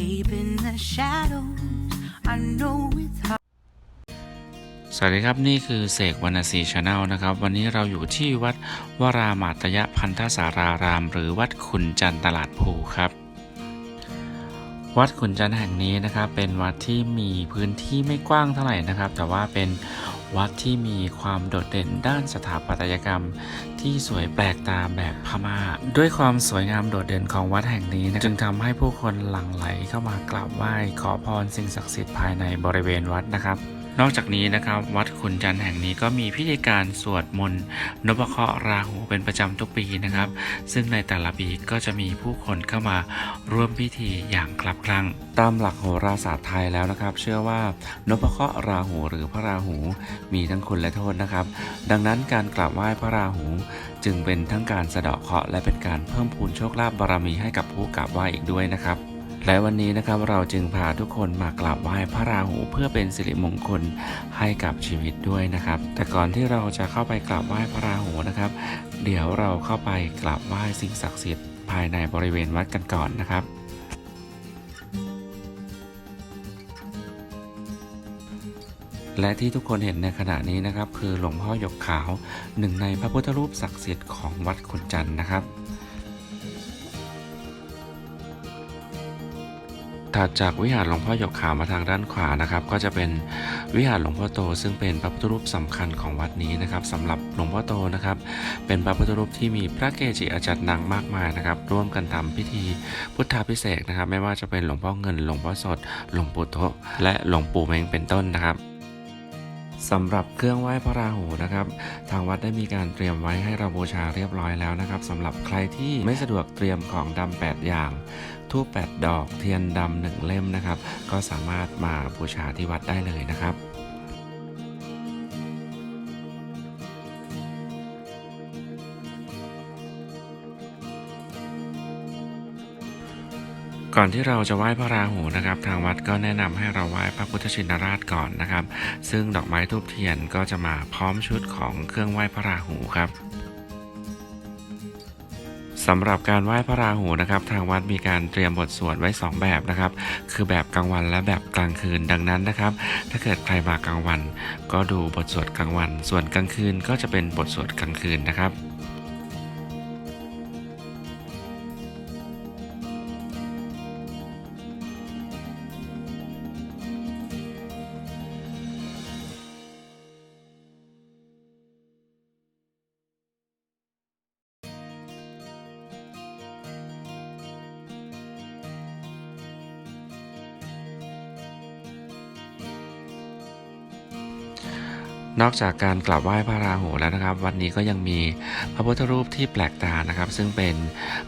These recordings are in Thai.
Deep in the shadows, I know it's hard. สวัสดีครับ นี่คือเสกวรรณศรีชาแนลนะครับ วันนี้เราอยู่ที่วัดวรามาตยพันธสาราราม หรือวัดขุนจันตลาดภูครับ วัดขุนจันแห่งนี้นะครับ เป็นวัดที่มีพื้นที่ไม่กว้างเท่าไหร่นะครับ แต่ว่าเป็น วัดที่มีความโดดเด่นด้านสถาปัตยกรรม ที่สวยแปลกตาแบบพม่า ด้วยความสวยงามโดดเด่นของวัดแห่งนี้นะจึงทำให้ผู้คนหลั่งไหลเข้ามากราบไหว้ขอพรสิ่งศักดิ์สิทธิ์ภายในบริเวณวัดนะครับ นอกจากนี้นะครับ วัดขุนจันทร์แห่งนี้ก็มีพิธีการสวดมนต์นพเคราะห์ราหูเป็นประจำทุกปีนะครับ ซึ่งในแต่ละปีก็จะมีผู้คนเข้ามาร่วมพิธีอย่างคลับคลั่งตามหลักโหราศาสตร์ไทยแล้วนะครับ เชื่อว่านพเคราะห์ราหูหรือพระราหูมีทั้งคุณและโทษนะครับ ดังนั้นการกราบไหว้พระราหู จึงเป็นทั้งการสะเดาะเคราะห์และเป็นการเพิ่มพูนโชคลาภบารมีให้กับผู้กราบไหว้อีกด้วยนะครับ และวันนี้นะครับเราจึงพาทุกคนมากราบไหว้พระราหูเพื่อเป็นสิริมงคลให้กับชีวิตด้วยนะครับ แต่ก่อนที่เราจะเข้าไปกราบไหว้พระราหูนะครับ เดี๋ยวเราเข้าไปกราบไหว้สิ่งศักดิ์สิทธิ์ภายในบริเวณวัดกันก่อนนะครับและที่ทุกคนเห็นในขณะนี้นะครับ คือหลวงพ่อหยกขาวหนึ่งในพระพุทธรูปศักดิ์สิทธิ์ของวัดขุนจันทร์นะครับ ถัดจากวิหารหลวงพ่อหยกขาวมาทางด้านขวานะครับ ก็จะเป็นวิหารหลวงพ่อโต ซึ่งเป็นพระพุทธรูปสำคัญของวัดนี้นะครับสำหรับหลวงพ่อโตนะครับ เป็นพระพุทธรูปที่มีพระเกจิอาจารย์ดังมากมายนะครับ ร่วมกันทำพิธีพุทธาพิเศษนะครับ ไม่ว่าจะเป็นหลวงพ่อเงินหลวงพ่อสดหลวงปู่โตและหลวงปู่เมงเป็นต้นนะครับ สำหรับเครื่องไหว้พระราหูนะครับ ทางวัดได้มีการเตรียมไว้ให้เราบูชาเรียบร้อยแล้วนะครับสำหรับใครที่ไม่สะดวกเตรียมของดำ8อย่างทูบ8ดอกเทียนดำหนึ่งเล่มนะครับ ก็สามารถมาบูชาที่วัดได้เลยนะครับ ก่อนที่เราจะไหว้พระราหูนะครับ ทางวัดก็แนะนำให้เราไหว้พระพุทธชินราชก่อนนะครับ ซึ่งดอกไม้ทูบเทียนก็จะมาพร้อมชุดของเครื่องไหว้พระราหูครับสำหรับการไหว้พระราหูนะครับ ทางวัดมีการเตรียมบทสวดไว้ 2 แบบนะครับ คือแบบกลางวันและแบบกลางคืนดังนั้นนะครับ ถ้าเกิดใครมากลางวัน ก็ดูบทสวดกลางวัน ส่วนกลางคืนก็จะเป็นบทสวดกลางคืนนะครับ นอกจากการกราบไหว้พระราหูแล้วนะครับ วันนี้ก็ยังมีพระพุทธรูปที่แปลกตานะครับ ซึ่งเป็น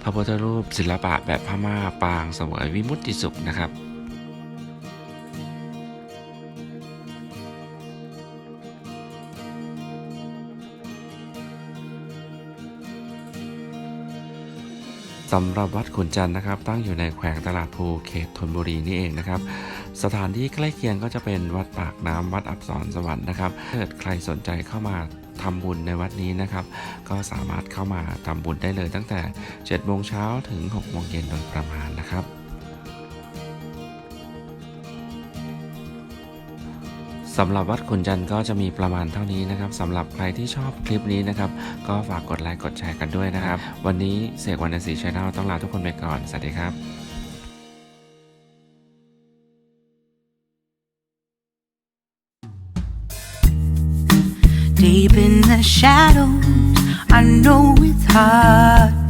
พระพุทธรูปศิลปะแบบพม่าปางเสวยวิมุตติสุขนะครับสำหรับวัดขุนจันทร์นะครับ ตั้งอยู่ในแขวงตลาดภูเขตธนบุรีนี่เองนะครับ สถานที่ใกล้เคียงก็จะเป็นวัดปากน้ำวัดอับสรสวรรค์นะครับถ้าเกิดใครสนใจเข้ามาทำบุญในวัดนี้นะครับ ก็สามารถเข้ามาทำบุญได้เลยตั้งแต่7โมงเช้าถึง6โมงเย็นโดยประมาณนะครับสำหรับวัดขุนจันทร์ก็จะมีประมาณเท่านี้นะครับสำหรับใครที่ชอบคลิปนี้นะครับ ก็ฝากกดไลค์กดแชร์กันด้วยนะครับ วันนี้เสกวรรณศรีชาแนลต้องลาทุกคนไปก่อน สวัสดีครับ Deep in the shadows, I know it's hard